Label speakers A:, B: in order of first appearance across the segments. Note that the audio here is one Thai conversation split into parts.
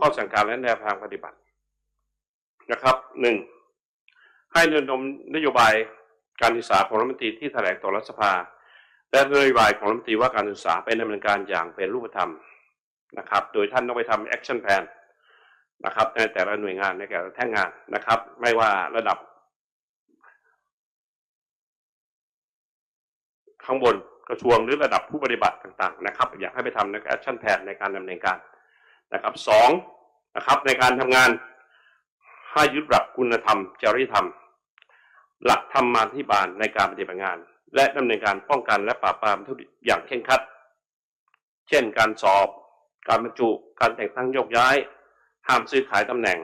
A: ข้อสั่งการและแนวทางปฏิบัตินะครับหนึ่งให้เนินนโยบายการศึกษาของรัฐมนตรีที่แถลงต่อรัฐสภา และนโยบายของรัฐมนตรีว่าการศึกษาเป็นดำเนินการอย่างเป็นรูปธรรมนะครับ โดยท่านต้องไปทำแอคชั่นแพลนนะครับในแต่ละหน่วยงานในแต่ละแท่งงานนะครับ ไม่ว่าระดับ ข้างบนกระทรวงหรือระดับผู้ปฏิบัติต่าง ๆ นะครับ อยากให้ไปทำในแอคชั่นแพลนในการดำเนินการนะครับสอง นะครับ ในการทำงานให้ยึดหลักคุณธรรม จริยธรรม หลักธรรมาธิบาลในการปฏิบัติงาน และดำเนินการป้องกันและปราบปรามทุจริตอย่างเคร่งครัด เช่น การสอบ การบรรจุ การแต่งตั้งยกย้าย ห้ามซื้อขายตำแหน่ง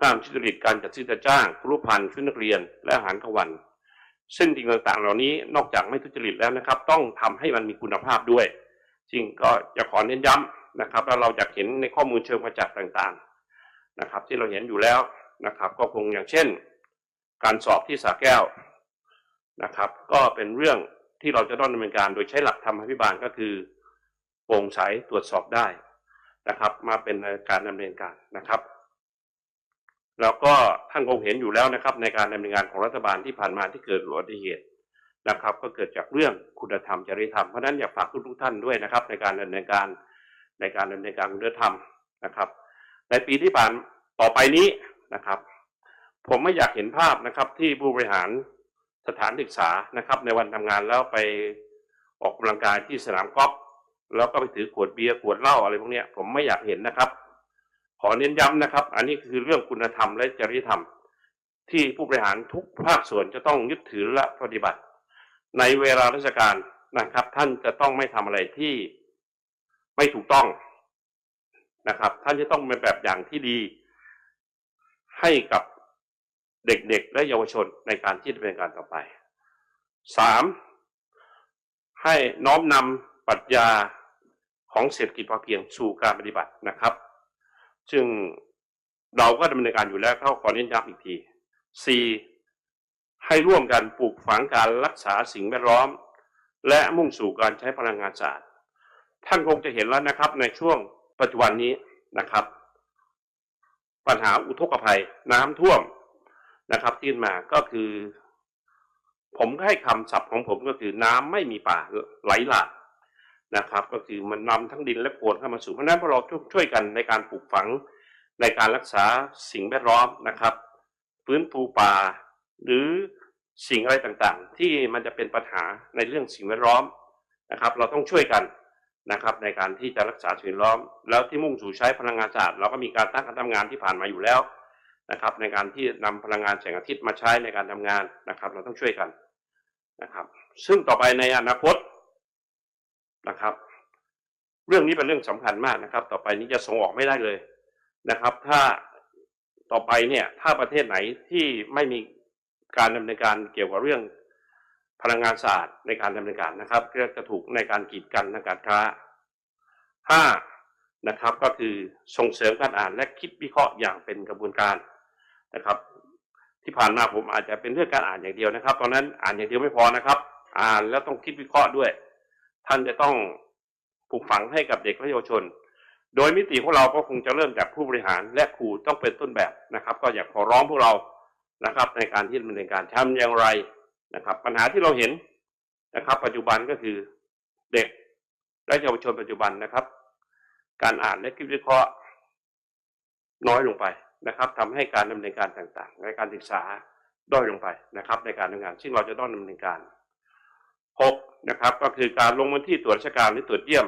A: ห้ามทุจริตการจัดซื้อจัดจ้างรูปพันธ์ชุดนักเรียน และอาหารกลางวันซึ่งสิ่งต่างๆ เหล่านี้นอกจากไม่ทุจริตแล้วนะครับ ต้องทำให้มันมีคุณภาพด้วยจริงก็จะขอเน้นย้ำ นะครับแล้วเราจะเห็นในข้อมูลเชิงประจักษ์ต่างๆนะครับ ที่เราเห็นอยู่แล้วนะครับ ก็คงอย่างเช่น การสอบที่สาแก้วนะครับ ก็เป็นเรื่องที่เราจะต้องดำเนินการโดยใช้หลักธรรมอภิบาลก็คือโปร่งใสตรวจสอบได้นะครับ มาเป็นการดำเนินการนะครับ แล้วก็ท่านคงเห็นอยู่แล้วนะครับ ในการดำเนินงานของรัฐบาลที่ผ่านมาที่เกิดอุบัติเหตุนะครับ ก็เกิดจากเรื่องคุณธรรมจริยธรรมเพราะฉะนั้นอยากฝากทุกๆท่านด้วยนะครับ ในการดำเนินการ ในการดำเนินการคุณธรรมนะครับ ในปีที่ผ่านต่อไปนี้นะครับ ผมไม่อยากเห็นภาพนะครับ ที่ผู้บริหารสถานศึกษานะครับ ในวันทำงานแล้วไปออกกำลังกายที่สนามกอล์ฟแล้วก็ไปถือขวดเบียร์ขวดเหล้าอะไรพวกนี้ผมไม่อยากเห็นนะครับ ขอเน้นย้ำนะครับ อันนี้คือเรื่องคุณธรรมและจริยธรรม ที่ผู้บริหารทุกภาคส่วนจะต้องยึดถือและปฏิบัติ ในเวลาราชการนะครับ ท่านจะต้องไม่ทำอะไรที่ ไม่ถูกต้องนะครับ ท่านจะต้องเป็นแบบอย่างที่ดีให้กับเด็กๆ และเยาวชนในการที่จะเป็นการต่อไปสามให้น้อมนำปรัชญาของเศรษฐกิจพอเพียงสู่การปฏิบัตินะครับ ซึ่งเราก็ดำเนินการอยู่แล้วเข้าขอเน้นย้ำอีกที 4. ให้ร่วมกันปลูกฝังการรักษาสิ่งแวดล้อม และมุ่งสู่การใช้พลังงานสะอาด ท่านคงจะเห็นแล้วนะครับ ในช่วงปัจจุบันนี้นะครับ ปัญหาอุทกภัยน้ำท่วมนะครับที่มาก็คือ ผมให้คำศัพท์ของผมก็คือน้ำไม่มีป่าไหลหลากนะครับ ก็คือมันนำทั้งดินและโคลนเข้ามาสู่เพราะฉะนั้นพวกเราช่วยกันในการปลูกฝังในการรักษาสิ่งแวดล้อมนะครับฟื้นฟูป่า หรือสิ่งอะไรต่างๆ ที่มันจะเป็นปัญหาในเรื่องสิ่งแวดล้อมนะครับ เราต้องช่วยกัน นะครับในการที่จะรักษาสิ่งล้อม แล้วที่มุ่งสู่ใช้พลังงานสะอาดเราก็มีการตั้งคณะทำงานที่ผ่านมาอยู่แล้วนะครับในการที่นำพลังงานแสงอาทิตย์มาใช้ในการทำงานนะครับ เราต้องช่วยกันนะครับ ซึ่งต่อไปในอนาคตนะครับ เรื่องนี้เป็นเรื่องสำคัญมากนะครับ ต่อไปนี้จะส่งออกไม่ได้เลยนะครับ ถ้าต่อไปเนี่ยถ้าประเทศไหนที่ไม่มีการดำเนินการเกี่ยวกับเรื่อง พลังงานสะอาดในการดำเนินการนะครับก็จะถูกในการกีดกันทางการค้าห้านะครับก็คือส่งเสริมการอ่านและคิดวิเคราะห์อย่างเป็นกระบวนการนะครับ ที่ผ่านมาผมอาจจะเป็นเรื่องการอ่านอย่างเดียวนะครับ ตอนนั้นอ่านอย่างเดียวไม่พอนะครับ อ่านแล้วต้องคิดวิเคราะห์ด้วย ท่านจะต้องปลูกฝังให้กับเด็กและเยาวชน โดยมิติของเราก็คงจะเริ่มจากผู้บริหารและครูต้องเป็นต้นแบบนะครับ ก็อยากขอร้องพวกเรานะครับ ในการที่ดำเนินการทำอย่างไร นะครับ ปัญหาที่เราเห็นนะครับ ปัจจุบันก็คือเด็กและเยาวชนปัจจุบันนะครับ การอ่านและคิดวิเคราะห์น้อยลงไปนะครับทำให้การดำเนินการต่างๆ ในการศึกษาด้อยลงไปนะครับ ในการทำงาน ซึ่งเราจะต้องดำเนินการหกนะครับ ก็คือการลงพื้นที่ตรวจราชการหรือตรวจเยี่ยม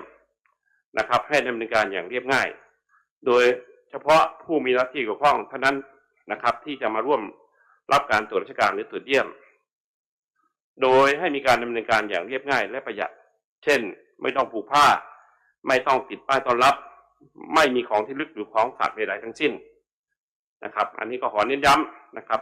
A: นะครับ ให้ดำเนินการอย่างเรียบง่าย โดยเฉพาะผู้มีหน้าที่เกี่ยวข้องเท่านั้นนะครับ ที่จะมาร่วมรับการตรวจราชการหรือตรวจเยี่ยม โดยให้มีการดำเนินการอย่างเรียบง่ายและประหยัด เช่น ไม่ต้องผูกผ้า ไม่ต้องติดป้ายต้อนรับ ไม่มีของที่ลึกหรือของฝากใดๆทั้งสิ้นนะครับ อันนี้ก็ขอเน้นย้ำนะครับ